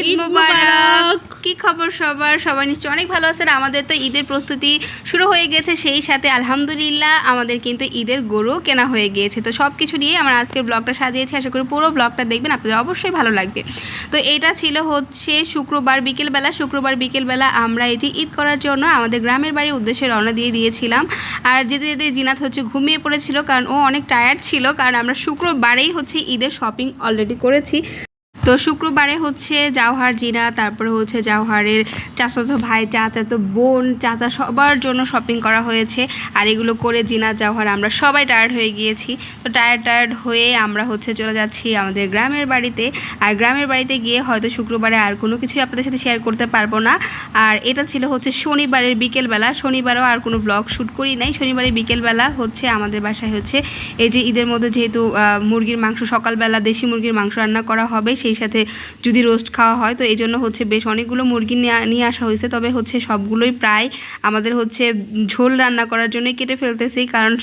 ঈদ মুবারক। কি খবর সবার? সবাই নিশ্চয়ই অনেক ভালো আছেন। আমাদের তো ঈদের প্রস্তুতি শুরু হয়ে গেছে। সেই সাথে আলহামদুলিল্লাহ আমাদের কিন্তু ঈদের গরু কেনা হয়ে গিয়েছে। তো সব কিছু নিয়ে আমরা আজকের ব্লগটা সাজিয়েছি। আশা করি পুরো ব্লগটা দেখবেন। আপনাদের অবশ্যই ভালো লাগবে। তো এটা ছিল হচ্ছে শুক্রবার বিকেলবেলা। শুক্রবার বিকেলবেলা আমরা এটি ঈদ করার জন্য আমাদের গ্রামের বাড়ির উদ্দেশ্যে রওনা দিয়ে দিয়েছিলাম। আর যেতে যেতে জিনাত হচ্ছে ঘুমিয়ে পড়েছিল কারণ ও অনেক টায়ার্ড ছিল। কারণ আমরা শুক্রবারেই হচ্ছে ঈদের শপিং অলরেডি করেছি। তো শুক্রবারে হচ্ছে জাওহার জিরা তারপরে হচ্ছে জাওহারের চাচাতো ভাই, চাচাতো বোন, চাচা সবার জন্য শপিং করা হয়েছে। আর এগুলো করে জিনা, জাওহার, আমরা সবাই টায়ার্ড হয়ে গিয়েছি। তো টায়ার্ড টায়ার্ড হয়ে আমরা হচ্ছে চলে যাচ্ছি আমাদের গ্রামের বাড়িতে। আর গ্রামের বাড়িতে গিয়ে হয়তো শুক্রবারে আর কোনো কিছুই আপনাদের সাথে শেয়ার করতে পারব না। আর এটা ছিল হচ্ছে শনিবারের বিকেলবেলা। শনিবারও আর কোনো ব্লগ শ্যুট করি নাই। শনিবারের বিকেলবেলা হচ্ছে আমাদের বাসায় হচ্ছে এই যে ঈদের মধ্যে যেহেতু মুরগির মাংস সকালবেলা দেশি মুরগির মাংস রান্না করা হবে, সেই সাথে যদি রোস্ট খাওয়া হয়, তো এই জন্য হচ্ছে বেশ অনেকগুলো মুরগি নিয়ে- আসা হয়েছে। তবে হচ্ছে সবগুলোই প্রায় আমাদের হচ্ছে ঝোল রান্না করার জন্যই কেটে ফেলতেছি। কারণ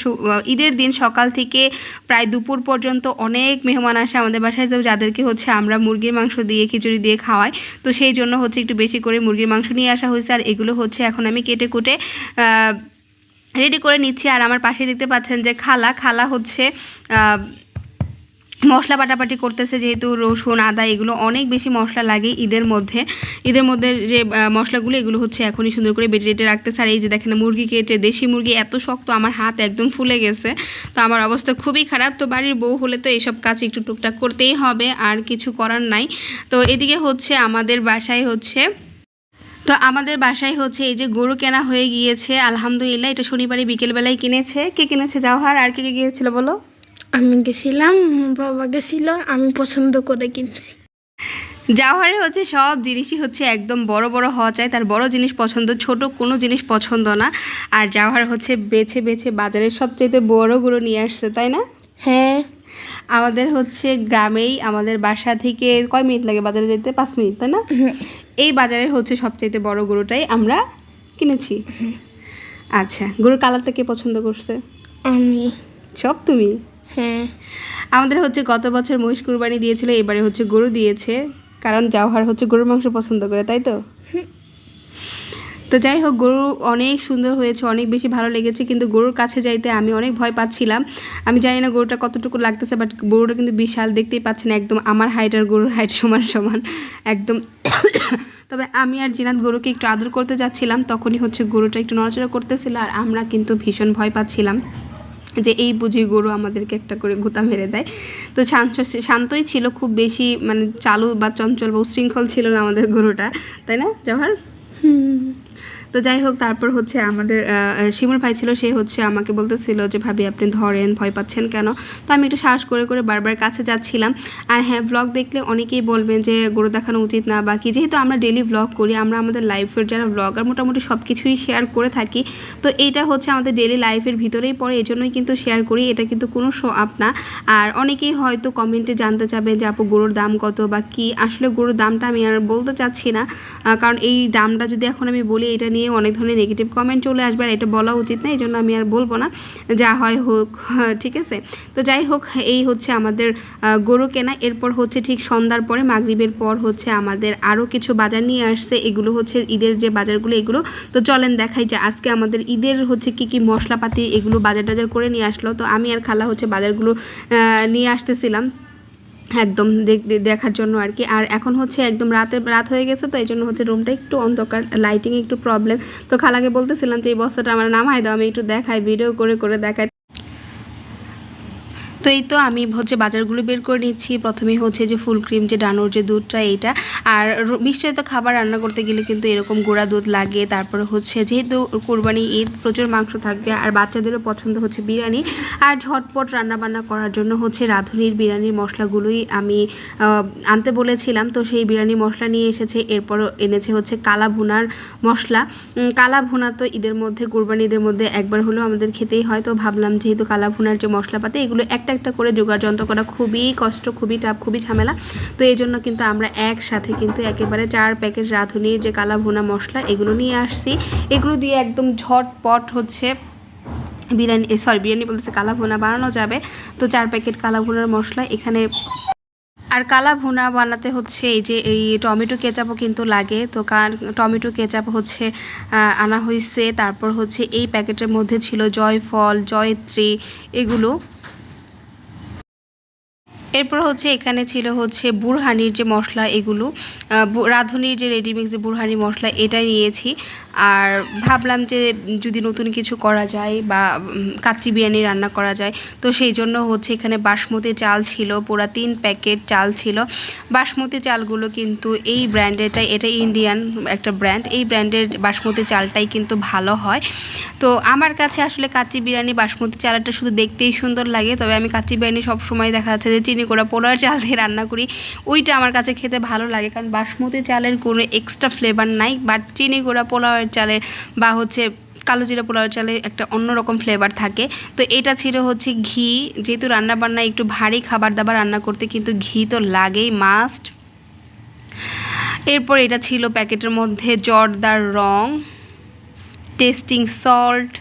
ঈদের দিন সকাল থেকে প্রায় দুপুর পর্যন্ত অনেক মেহমান আসে আমাদের বাসায়। তো যাদেরকে হচ্ছে আমরা মুরগির মাংস দিয়ে, খিচুড়ি দিয়ে খাওয়াই, তো সেই জন্য হচ্ছে একটু বেশি করে মুরগির মাংস নিয়ে আসা হয়েছে। আর এগুলো হচ্ছে এখন আমি কেটে কুটে রেডি করে নিচ্ছি। আর আমার পাশে দেখতে পাচ্ছেন যে খালা খালা হচ্ছে মশলা বাটাবাটি করতেছে যেহেতু রসুন, আদা, এগুলো অনেক বেশি মশলা লাগে ঈদের মধ্যে। ঈদের মধ্যে যে মশলাগুলো, এগুলো হচ্ছে এখনই সুন্দর করে বেটে বেটে রাখতেছে। আর এই যে দেখেন, মুরগি কেটে, দেশি মুরগি এত শক্ত, আমার হাত একদম ফুলে গেছে। তো আমার অবস্থা খুবই খারাপ। তো বাড়ির বউ হলে তো এইসব কাজ একটু টুকটাক করতেই হবে, আর কিছু করার নাই। তো এদিকে হচ্ছে আমাদের বাসায় হচ্ছে, তো আমাদের বাসায় হচ্ছে এই যে গরু কেনা হয়ে গিয়েছে। আলহামদুলিল্লাহ, এটা শনিবারে বিকেলবেলায় কিনেছে। কে কিনেছে যাওয়ার আর কে কে গিয়েছিল বলো? আমি গেছিলাম বাবা গেছিল আমি পছন্দ করে কিনছি। জাওহারে হচ্ছে সব জিনিসই হচ্ছে একদম বড় বড় হওয়া চাই তার বড় জিনিস পছন্দ ছোট কোনো জিনিস পছন্দ না। আর জাওহার হচ্ছে বেছে বেছে বাজারের সবচেয়ে বড়গুলো নিয়ে আসছে তাই না? হ্যাঁ। আমাদের হচ্ছে গ্রামেই আমাদের বাসা থেকে কয় মিনিট লাগে বাজারে যেতে? পাঁচ মিনিট তাই না? এই বাজারের হচ্ছে সবচাইতে বড় গরুটাই আমরা কিনেছি। আচ্ছা গরুর কালারটা কে পছন্দ করছে? আমি। সব তুমি? হ্যাঁ। আমাদের হচ্ছে গত বছর মহিষ কুরবানি দিয়েছিল এবারে হচ্ছে গরু দিয়েছে। কারণ জাওহার হচ্ছে গরুর মাংস পছন্দ করে তাই তো? তো যাই হোক গরু অনেক সুন্দর হয়েছে অনেক বেশি ভালো লেগেছে কিন্তু গরুর কাছে যাইতে আমি অনেক ভয় পাচ্ছিলাম। আমি জানি না গরুটা কতটুকু লাগতেছে বাট গরুটা কিন্তু বিশাল দেখতেই পাচ্ছেন একদম আমার হাইট আর গরুর হাইট সমান সমান একদম। তবে আমি আর জিনাত গরুকে একটু আদর করতে যাচ্ছিলাম তখনই হচ্ছে গরুটা একটু নড়াচড়া করতেছিল আর আমরা কিন্তু ভীষণ ভয় পাচ্ছিলাম। যে এই বুঝি গরু আমাদেরকে একটা করে গুতা মেরে দেয়। তো শান্ত শান্তই ছিল খুব বেশি মানে চালু বা চঞ্চল বা উশৃঙ্খল ছিল না আমাদের গরুটা। তাই না জহর হুম। তো যাই হোক, তারপর হচ্ছে আমাদের শিমুর ভাই ছিল, সে হচ্ছে আমাকে বলতেছিল যে, ভাবি, আপনি ধরেন, ভয় পাচ্ছেন কেন? তো আমি একটু সাহস করে করে বারবার কাছে যাচ্ছিলাম। আর হ্যাঁ ব্লগ দেখলে অনেকেই বলবেন যে, গরু দেখানো উচিত না বা কি? যেহেতু আমরা ডেলি ব্লগ করি, আমরা আমাদের লাইফের যারা ব্লগার মোটামুটি সব কিছুই শেয়ার করে থাকি। তো এইটা হচ্ছে আমাদের ডেলি লাইফের ভিতরেই পড়ে এই জন্যই কিন্তু শেয়ার করি, এটা কিন্তু কোনো শো আপ না। আর অনেকেই হয়তো কমেন্টে জানতে চাবে যে, আপু, গরুর দাম কত বা কি? আসলে গরুর দামটা আমি আর বলতে চাচ্ছি না। কারণ এই দামটা যদি এখন আমি বলি, এটা নিয়ে অনেক ধরনের নেগেটিভ কমেন্ট চলে আসবে আর এটা বলা উচিত না এই জন্য আমি আর বলব না। যা হয় হোক, ঠিক আছে? তো যাই হোক, এই হচ্ছে আমাদের গরু কেনা। এরপর হচ্ছে ঠিক সন্ধ্যার পরে, মাগরিবের পর হচ্ছে আমাদের আরও কিছু বাজার নিয়ে আসছে। এগুলো হচ্ছে ঈদের যে বাজারগুলো, এগুলো। তো চলেন দেখাই যে আজকে আমাদের ঈদের হচ্ছে কি কি মশলাপাতি, এগুলো বাজার টাজার করে নিয়ে আসলো। তো আমি আর খালা হচ্ছে বাজারগুলো নিয়ে আসতেছিলাম। একদম দেখ- দেখার জন্য আর কি। আর এখন হচ্ছে একদম রাতে রাত হয়ে গেছে তো এই জন্য হচ্ছে রুমটা একটু অন্ধকার লাইটিং একটু প্রবলেম তো খালাকে বলতেছিলাম যে, এই বস্তাটা আমার নামাই দাও, আমি একটু দেখাই ভিডিও করে করে দেখাই। তো এই তো আমি হচ্ছে বাজারগুলো বের করে নিচ্ছি। প্রথমে হচ্ছে যে ফুল ক্রিম, যে ডানোর যে দুধটা, এইটা। আর র- নিশ্চয়ই তো খাবার রান্না করতে গেলে কিন্তু এরকম গোড়া দুধ লাগে। তারপরে হচ্ছে যেহেতু কোরবানি ঈদ, প্রচুর মাংস থাকবে। আর বাচ্চাদেরও পছন্দ হচ্ছে বিরিয়ানি। আর ঝটপট রান্না বান্না করার জন্য হচ্ছে রাঁধুনির বিরিয়ানির মশলাগুলোই আমি আনতে বলেছিলাম। তো সেই বিরিয়ানি মশলা নিয়ে এসেছে। এরপর এনেছে হচ্ছে কালা ভুনার মশলা। কালা ভুনা তো ঈদের মধ্যে, কোরবানি ঈদের মধ্যে একবার হলেও আমাদের খেতেই হয়। তো ভাবলাম যেহেতু কালা ভুনার যে মশলাপাতি, এগুলো একটা একটা করে জোগাড় যন্ত্র করা খুবই কষ্ট, খুবই টাফ খুবই ঝামেলা। তো এই জন্য কিন্তু আমরা একসাথে কিন্তু একেবারে চার প্যাকেট রাঁধুনির যে কালা ভুনা মশলা, এগুলো নিয়ে আসছি। এগুলো দিয়ে একদম ঝটপট হচ্ছে বিরিয়ানি সরি বিরিয়ানি বলতেছে কালা ভুনা বানানো যাবে। তো চার প্যাকেট কালা ভুনার মশলা এখানে আর কালা ভুনা বানাতে হচ্ছে এই যে এই টমেটো কেচাপও কিন্তু লাগে। তো টমেটো কেচাপ হচ্ছে আনা হয়েছে তারপর হচ্ছে এই প্যাকেটের মধ্যে ছিল জয়ফল, জয়ত্রী, এগুলো। এরপর হচ্ছে এখানে ছিল হচ্ছে বুড়হানির যে মশলা এগুলো রাঁধুনির যে রেডিমিক্স যে বুড়হানির মশলা, এটাই নিয়েছি। আর ভাবলাম যে যদি নতুন কিছু করা যায় বা কাচ্চি বিরিয়ানি রান্না করা যায়, তো সেই জন্য হচ্ছে এখানে বাসমতি চাল ছিল, পুরা তিন প্যাকেট চাল ছিল। বাসমতি চালগুলো কিন্তু এই ব্র্যান্ডেরটাই এটা ইন্ডিয়ান একটা ব্র্যান্ড এই ব্র্যান্ডের বাসমতি চালটাই কিন্তু ভালো হয়। তো আমার কাছে আসলে কাচ্চি বিরিয়ানি, বাসমতি চালটা শুধু দেখতেই সুন্দর লাগে, তবে আমি কাচ্চি বিরিয়ানি সবসময় দেখা যাচ্ছে যে চিনি করা পোলার চাল দিয়ে রান্না করি। ওইটা আমার কাছে খেতে ভালো লাগে, কারণ বাসমতি চালের কোনো এক্সট্রা ফ্লেভার নাই বাট চিনি গুঁড়া পোলাওয়ের চালে বা হচ্ছে কালো জিরা পোলাওয়ের চালে একটা অন্যরকম ফ্লেভার থাকে। তো এটা ছিল হচ্ছে ঘি। যেহেতু রান্না বান্না একটু ভারী খাবার দাবার রান্না করতে কিন্তু ঘি তো লাগেই মাস্ট এরপর এটা ছিল প্যাকেটের মধ্যে জর্দার রং। টেস্টিং সল্ট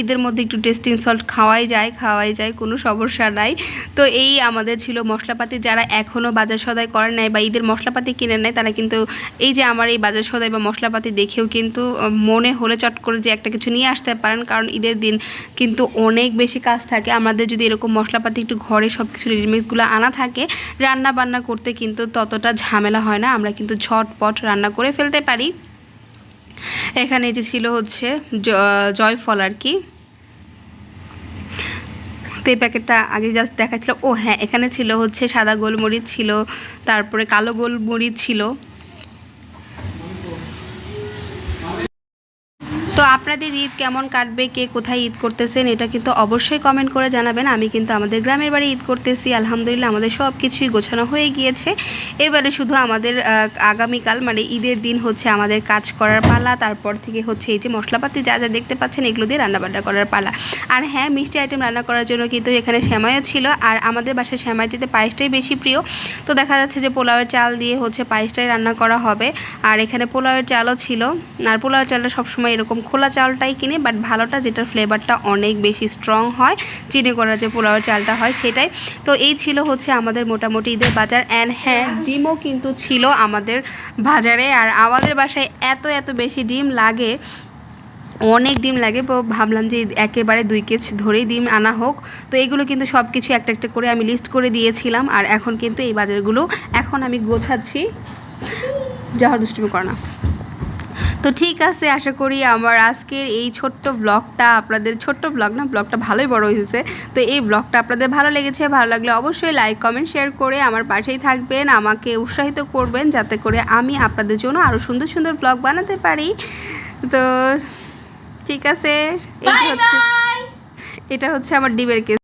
ঈদের মধ্যে একটু টেস্টিং সল্ট খাওয়াই যায় খাওয়াই যায়, কোনো সমস্যা নাই। তো এই আমাদের ছিল মশলাপাতি, যারা এখনও বাজার সদাই করে নাই বা ঈদের মশলাপাতি কিনে নেয়, তারা কিন্তু এই যে আমার এই বাজার সদাই বা মশলাপাতি দেখেও কিন্তু মনে হলে চট করে যে একটা কিছু নিয়ে আসতে পারেন, কারণ ঈদের দিন কিন্তু অনেক বেশি কাজ থাকে। আমাদের যদি এরকম মশলাপাতি একটু ঘরে সব কিছু রিমিক্সগুলো আনা থাকে রান্না বান্না করতে কিন্তু ততটা ঝামেলা হয় না। আমরা কিন্তু ঝটপট রান্না করে ফেলতে পারি। এখানে যে ছিল হচ্ছে জয়ফল আর কি। তো এই প্যাকেটটা আগে জাস্ট দেখাচ্ছিল। ও হ্যাঁ এখানে ছিল হচ্ছে সাদা গোলমরিচ ছিল, তারপরে কালো গোলমরিচ ছিল। তো আপনাদের ঈদ কেমন কাটবে, কে কোথায় ঈদ করতেছেন, এটা কিন্তু অবশ্যই কমেন্ট করে জানাবেন। আমি কিন্তু আমাদের গ্রামের বাড়ি ঈদ করতেছি, আলহামদুলিল্লাহ আমাদের সব কিছুই গোছানো হয়ে গিয়েছে। এবারে শুধু আমাদের আগামীকাল মানে ঈদের দিন হচ্ছে আমাদের কাজ করার পালা, তারপর থেকে হচ্ছে এই যে মশলাপাতি যা যা দেখতে পাচ্ছেন এগুলো দিয়ে রান্নাবান্না করার পালা। আর হ্যাঁ মিষ্টি আইটেম রান্না করার জন্য কিন্তু এখানে শ্যামাইও ছিল, আর আমাদের বাসায় শ্যামাইটিতে পায়েসটাই বেশি প্রিয়। তো দেখা যাচ্ছে যে পোলাওয়ের চাল দিয়ে হচ্ছে পায়েসটাই রান্না করা হবে, আর এখানে পোলাওয়ের চালও ছিল। আর পোলাওয়ের চালটা সবসময় এরকম খোলা চালটাই কিনে বাট ভালোটা যেটার ফ্লেভারটা অনেক বেশি স্ট্রং হয়, চিনি করা যে পোলাওয়ের চালটা হয় সেটাই। তো এই ছিল হচ্ছে আমাদের মোটামুটি ঈদের বাজার। অ্যান্ড হ্যাঁ ডিমও কিন্তু ছিল আমাদের বাজারে, আর আমাদের বাসায় এত এত বেশি ডিম লাগে, অনেক ডিম লাগে। ভাবলাম যে একেবারে দুই কেজ ধরেই ডিম আনা হোক। তো এগুলো কিন্তু সব কিছু একটা একটা করে আমি লিস্ট করে দিয়েছিলাম, আর এখন কিন্তু এই বাজারগুলো এখন আমি গোছাচ্ছি। যাওয়ার দুষ্টুমি করে না। তো ঠিক আছে আশা করি আমার আজকের এই ছোট্ট ব্লগটা আপনাদের ছোট্ট ব্লগ না ব্লগটা ভালোই বড় হয়েছে। তো এই ব্লগটা আপনাদের ভালো লেগেছে ভালো লাগলে অবশ্যই লাইক কমেন্ট শেয়ার করে আমার পাশেই থাকবেন আমাকে উৎসাহিত করবেন যাতে করে আমি আপনাদের জন্য আরও সুন্দর সুন্দর ব্লগ বানাতে পারি। তো ঠিক আছে এই হচ্ছে এটা হচ্ছে আমার ডিবের কেস।